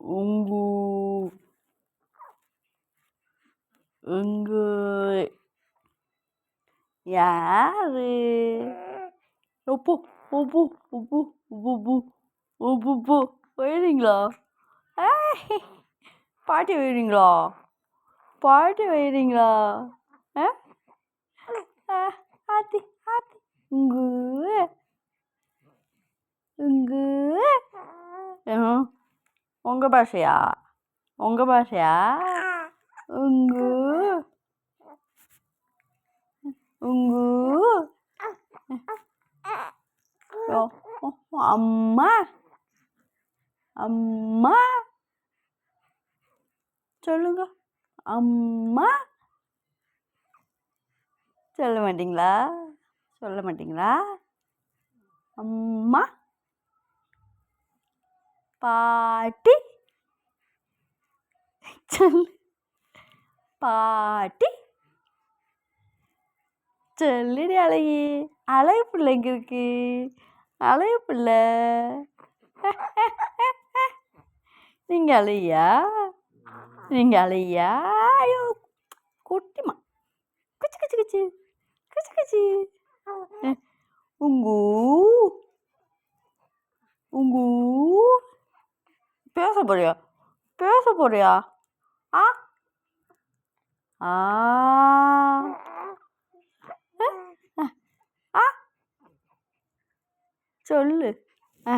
உங்கு உங்கு யாரு? ஒப்பு ஒப்பு உப்பு உப்பு உப்பு உப்பு போயிடுறீங்களா? பாட்டி வைறீங்களா பாட்டி வைறீங்களா ஆத்தி ஆத்தி. உங்கு உங்கு உங்கள் பாஷையா? உங்கள் பாஷையா? உங்கு? உங்கு? அம்மா? அம்மா? சொல்லுங்க. அம்மா? சொல்ல மாட்டிங்களா? சொல்ல மாட்டிங்களா? அம்மா? பாட்டி சொல்லு பாட்டி சொல்லுடி அழகி அழகு பிள்ளை இங்கே இருக்கு அழகு பிள்ளை நீங்கள் அழகியா நீங்கள் அழகியா ஐயோ குட்டிமா குச்சி குச்சி குச்சி குச்சி குச்சி உங்கூ உங்கூ பேச போறியா பேச போறியா ஆ ஆ சொல்லு ஆ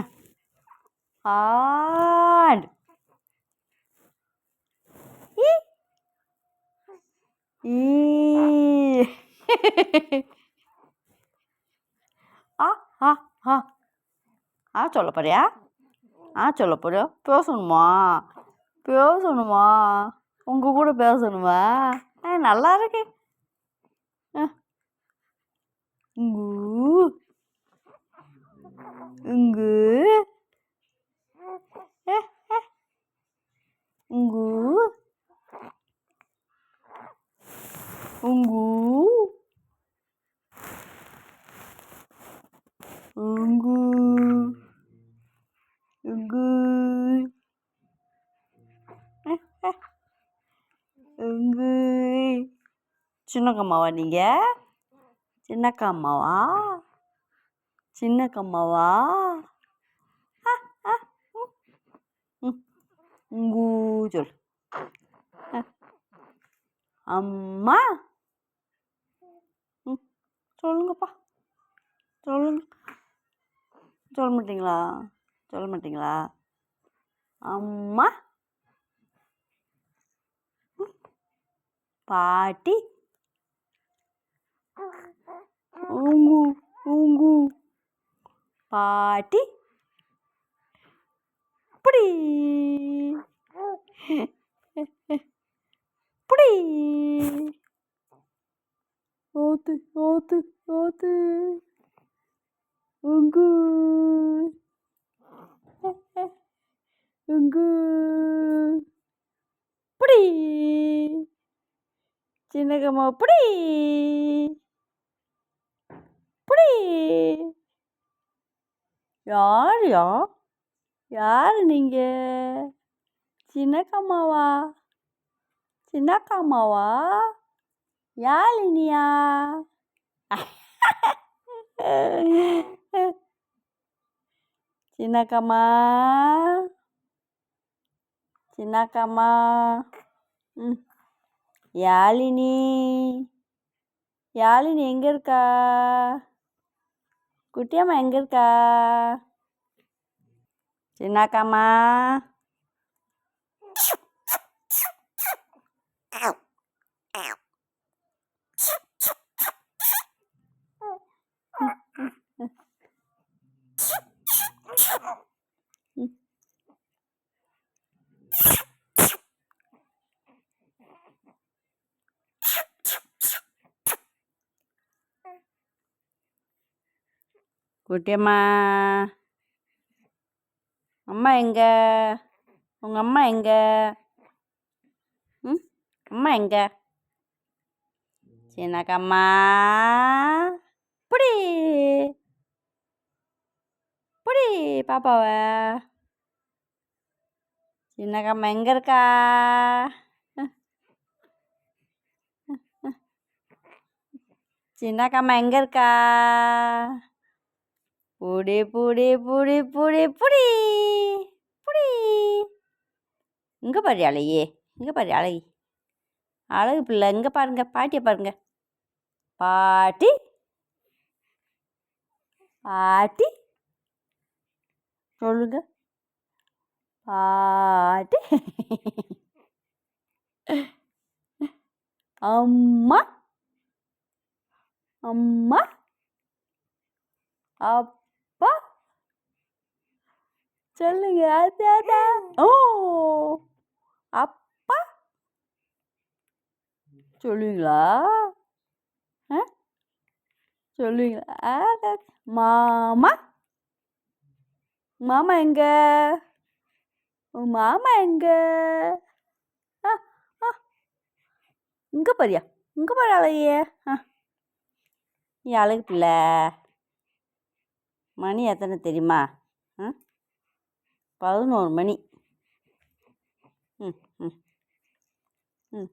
ஆ ஆ ஆ ஆ சொல்ல போறியா ஆ சொல்ல போறியா? பேசணுமா பேசணுமா உங்கள் கூட பேசணுமா ஆ நல்லா இருக்கு. இங்கு. இங்கு. இங்கு. உங்கு உங்கு உங்கு சின்னக்கம்மாவா நீங்கள் சின்னக்கம்மாவா? சின்னக்கம்மாவா? உங்கூ சொல். அம்மா? ம் சொல்லுங்கப்பா. சொல்லுங்க. சொல்ல மாட்டிங்களா? சொல்ல மாட்டிங்களா? அம்மா? பாட்டி? பாட்டி. புடி. புடி. ஓத்து ஓத்து ஓத்து. உங்கு. உங்கு. புடி. சின்னகம்மா புடி. புடி. யாருயா யார் நீங்கள் சின்னக்கம்மாவா? சின்னக்கம்மாவா? யாழினியா சின்னக்கம்மா? சின்னக்கம்மா? ம். யாழினி? யாழினி எங்கே இருக்கா? குட்டியம்மா எங்கே இருக்கா? சின்னக்கம்மா குட்டியம்மா அம்மா எங்கே உங்கள் அம்மா எங்கே ம் அம்மா எங்கே சின்னக்கம்மா புடி புடி பாப்பாவை சின்னக்கம்மா எங்கே இருக்கா சின்னக்கம்மா எங்கே இருக்கா புடி புடி புடி புடி புடி புடி. இங்கே பாரு அழகியே இங்கே பாரு அழகி. அழகு பிள்ளை இங்கே பாருங்க பாட்டியை பாருங்க. பாட்டி. பாட்டி. சொல்லுங்க. பாட்டி. அம்மா. அம்மா. அப்பா சொல்லுங்க. தாத்தா ஓ! அப்பா! சொல்லுவீங்களா? ஆ? சொல்லுவீங்களா? ஆ, மாமா? மாமா எங்க? மாமா எங்க? ஆ ஆ. இங்கே பாரியா. இங்கே பாரு அழகியே ஆ. நீ அழகு பிள்ளை? மணி எத்தனை தெரியுமா? ஆ? பதினோரு மணி. ம் ம். ம்.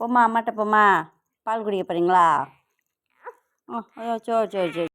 போம்மா அம்மாட்ட போம்மா. பால் குடிக்க போகிறீங்களா ஆ சரி சரி சரி